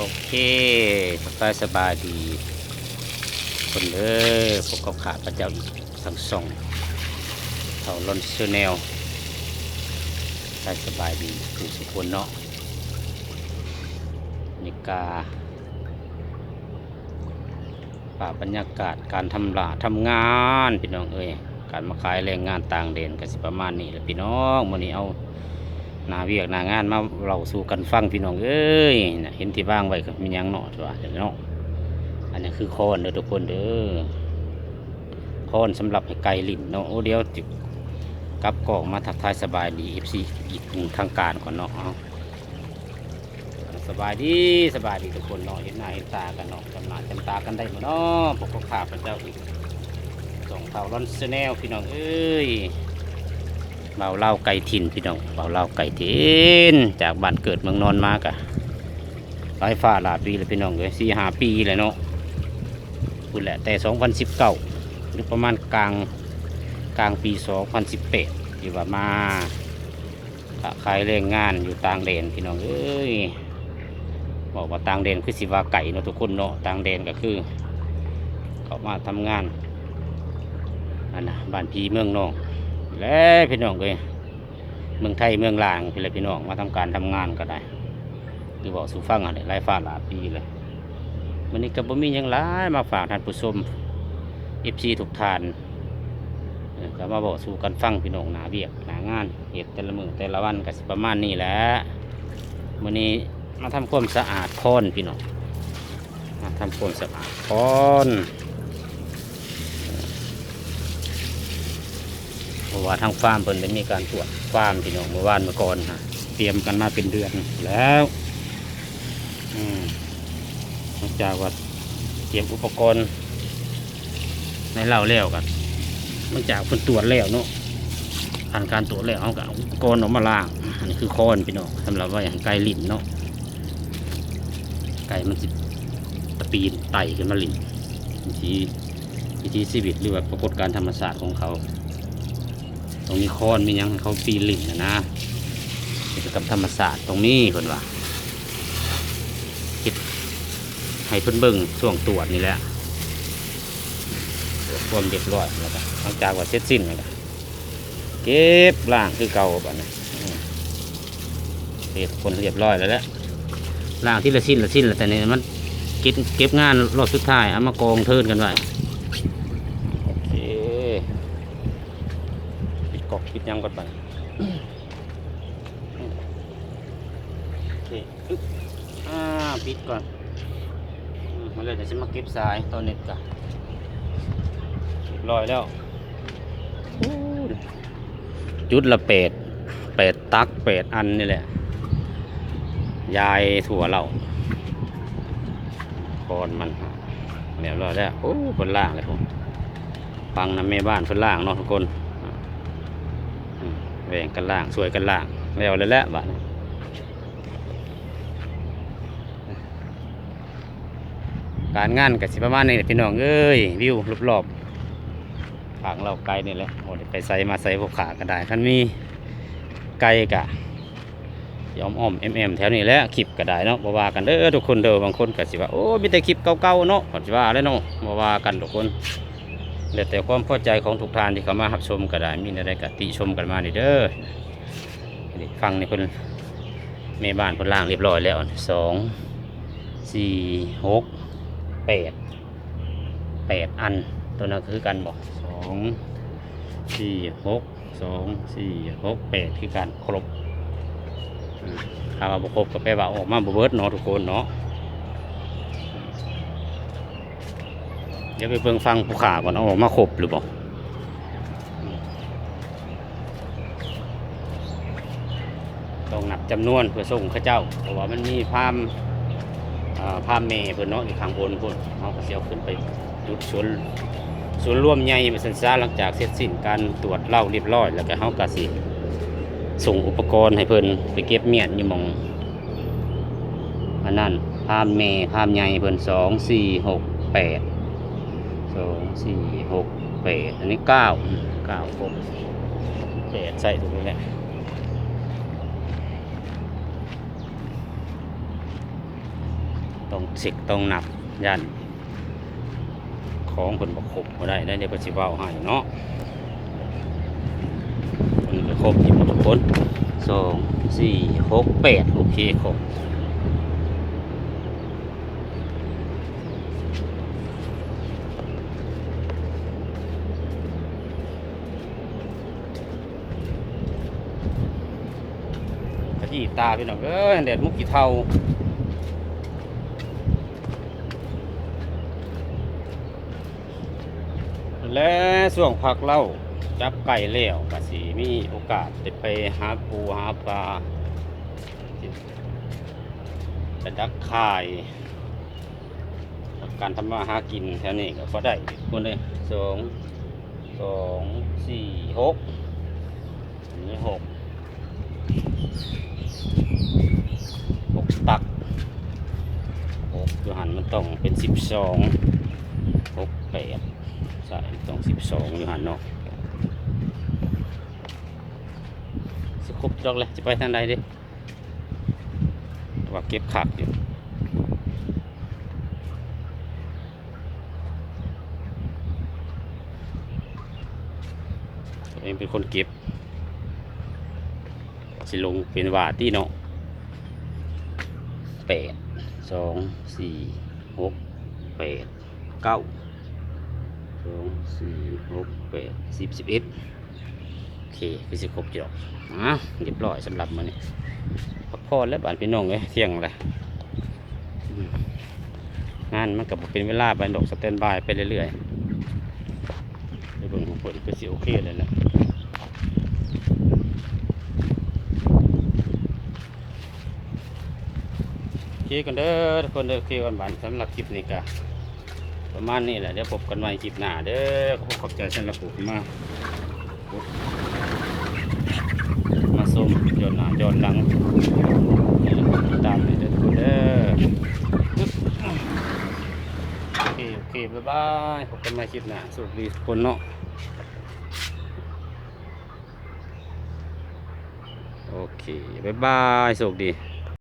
โอเคสบายสบายดี คนเด้อพวกกับขาพระเจ้าอีกทั้งสองเท่าลอนเชแนลสบายสบายดีถูกสุคนเนาะนิกาป่าบรรยากาศการทำลาทำงานพี่น้องเอ้ยการมาขายแรงงานต่างเดนก็สิประมาณนี้แหละพี่น้องมื้อนี้เอา นาเวียกนางานมาเราสู่กันฟังพี่น้องเอ้ยนะเห็นที่บ้างไว้ก็มียังเนาะจ้ะเดี๋ยวเนาะอันนี้คือคอนเด้อทุกคนเด้อคอนสำหรับให้ไก่ลิ่นเนาะโอ้เดี๋ยวจิกลับกล่องมาทักทายสบายดีเอฟซีอีกทางการก่อนเนาะสบายดีสบายดีทุกคนเนาะเห็นหน้าเห็นตากันเนาะจำหน้าจำตากันได้หมดเนาะพวกขาขาพระเจ้าอีกสองเท่าร้อนแนลพี่น้องเอ้ย เบาเล่าไก่ถิ่นพี่น้องเบาเล่าไก่ถิ่นจากบ้านเกิดเมืองนอนมากะหลายฟ้าหลายปีเลยพี่น้องเลยสี่ห้าปีเลยเนาะพูดแหละแต่สองพันสิบเก้าหรือประมาณกลางกลางปีสองพันสิบแปดที่ว่ามาขายแรงงานอยู่ต่างแดนพี่น้องเอ้ยบอกว่าต่างแดนคือสิว่าไก่เนาะทุกคนเนาะต่างแดนก็คือ เขามาทำงานอันนะบ้านพีเมืองนอง แล้วพี่น้องเลยเมืองไทยเมืองลางพี่เลยพี่น้องมาทำการทำงานก็ได้คือบอกสู่ฟังอะไรไล่ฟ้าหลาปีเลยวันนี้ก็บ่มีหยังหลายมาฝากท่านผู้ชมเอฟซีทุกทานก็มาบอกสู่กันฟังพี่น้องหนาเบียกหนางานเหตุแต่ละมือแต่ละวันก็สิประมาณนี้แหละวันนี้มาทำความสะอาดคอนพี่น้องมาทำความสะอาดคอน เพราะ ว่าทางฟาร์มเพิ่นได้มีการตรวจฟาร์มพี่น้องเมื่อวานเมื่อก่อนฮะเตรียมกันมาเป็นเดือนแล้วอืมนอกจากว่าเตรียมอุปกรณ์ในเล่าแล้วกันนอกจากเพิ่นตรวจแล้วเนาะผ่านการตรวจแล้วเอากับอุปกรณ์ออกมาล้างอันนี้คือคอนพี่น้องสำหรับว่าอย่างไก่ลิ้นเนาะไก่มันสิตะปีนไต่ขึ้นมาลิ้นวิธีวิธีชีวิตหรือว่าปรากฏการธรรมศาสตร์ของเขา ตรงนี้ค้อนมียังให้เขาปีนหลินนะนะกิจกรรมธรรมศาสตร์ตรงนี้เพิ่นว่าคิดให้เพิ่นเบิ่งช่วงตรวจนี่แหละความเรียบร้อยแล้วก็หลังจากว่าเสร็จสิ้นแล้วเก็บล่างคือเก่าบัดนี้อืมเก็บคนเรียบร้อยแล้วแหละล่างที่ละสิ้นละสิ้นแล้วแต่นี่มันเก็บเก็บงานรอบสุดท้ายเอามากองเทินกันไว้โอเค ปิดยังก่อนไปโอเคอ่าปิดก่อนอมาเลยเดี๋ยวฉันมาเก็บสายตอนเน็ตกันเรียบร้อยแล้วจุดละเป็ดเป็ดตักเป็ดอันนี่แหละ ยายถั่วเราคอนมันเรียบร้อยแล้วโอ้บนล่างเลยผมฟังนะแม่บ้านเพิ่นล่างเนาะทุกคน แหวงกันล่างสวยกันล่างแล้วเลยแหละบ้านการงานกับสิประมาณนี้พี่น้องเอ้ยวิวรอบๆทางเราไกลนี่แหละโอ้ยไปใส่มาใส่พวกขาก็ได้ท่านมีไกลกะยอมอ้อมเอ็มเอ็มแถวนี้แหละคลิปก็ได้เนาะบ่ว่ากันเด้อทุกคนเด้อบางคนก็สิว่าโอ้มีแต่คลิปเก่าๆเนาะก็สิว่าเลยเนาะบ่ว่ากันทุกคน แล้วแต่ความพอใจของทุกท่านที่เข้ามารับชมก็ได้มีอะไรกติชมกันมานี่เด้อนี่ฟังนี่เพิ่นแม่บ้านเพิ่นล่างเรียบร้อยแล้วสองสี่หกแปดแปดอันตัวนั้นคือกันบอกสองสี่หกสองสี่หกแปดคือกันครบถ้าว่าบ่ครบก็แปลว่าออกมาบ่เบิดเนาะทุกคนเนาะ เดี๋ยวไปเบิ่งฟังผู้ขาก่อนเอาออกมาครบหรือเปล่าต้องนับจำนวนเพื่อส่งข้าเจ้า เพราะว่ามันมีพามอ่าพามเมเพื่อนเนาะอยู่ข้างบนพุ่นเขาก็เสียวขึ้นไปจุดศูนย์ศูนร่วมใหญ่มาสันซาหลังจากเสร็จสิ้นการตรวจเล่าเรียบร้อย แล้วก็เขาก็สิส่งอุปกรณ์ให้เพิ่นไปเก็บเมียนอยู่มองอันนั้นพามเมพามใหญ่เพิ่นสองสี่หกแปด สองสี่หกแปดอันนี้เก้าเก้าหกแปดใส่ตรงนี้แหละต้องเช็คต้องนับยันของคนบ่คบบ่ได้ได้ในปัจจุบันให้เนาะมันก็คบอยู่งทุกคนสองสี่หกแปดโอเคครบกระจี ตาพี่น้องเอ้ยแดดมุกกี่เท่าและส่วงพักเล่าจับไก่เลี้ยวก็สิมีโอกาสจะไปหาปูหาปลาจะดักข่ายการทำมาหากินแถวนี้ก็พอได้คนเลยสองสองสี่หกนนี้หก หกตักหกยูหันมันต้องเป็นสิบสองหกแปดใส่ต้องสิบสองยู่หันเนาะสิครบจอกเลยจะไปทางใดดิว่าเก็บขักอยู่เองเป็นคนเก็บ สิลงเป็นวาที่เนาะแปดสองสี่หกแปดเก้าสองสี่หกแปดสิบสิบเอ็ดโอเคคือสิครบจอกอะเรียบร้อยสำหรับมันนี่พักผ่อนแล้วบ้านพี่น้องเลยเที่ยงเลยงานมันกับเป็นเวลาไปดอกสแตนบายไปเรื่อยๆในเบื้องของผลก็สิโอเคเลยแหละโอ เคกันเด้อทุกคนเด้อโอเคกันบานสำหรับคลิปนี้กะประมาณนี้แหละเดี๋ยวพบกันใหม่คลิปหน้าเด้อขอขอบใจสำหรับผู้ที่มามาส้มย้อนหน้าย้อนหลังตามเลยเด้อทุกคนเด้อโอเคโอเคบ๊ายบายพบกันใหม่คลิปหน้าสุขดีทุกคนเนาะโอเค บ๊ายบาย สุขดี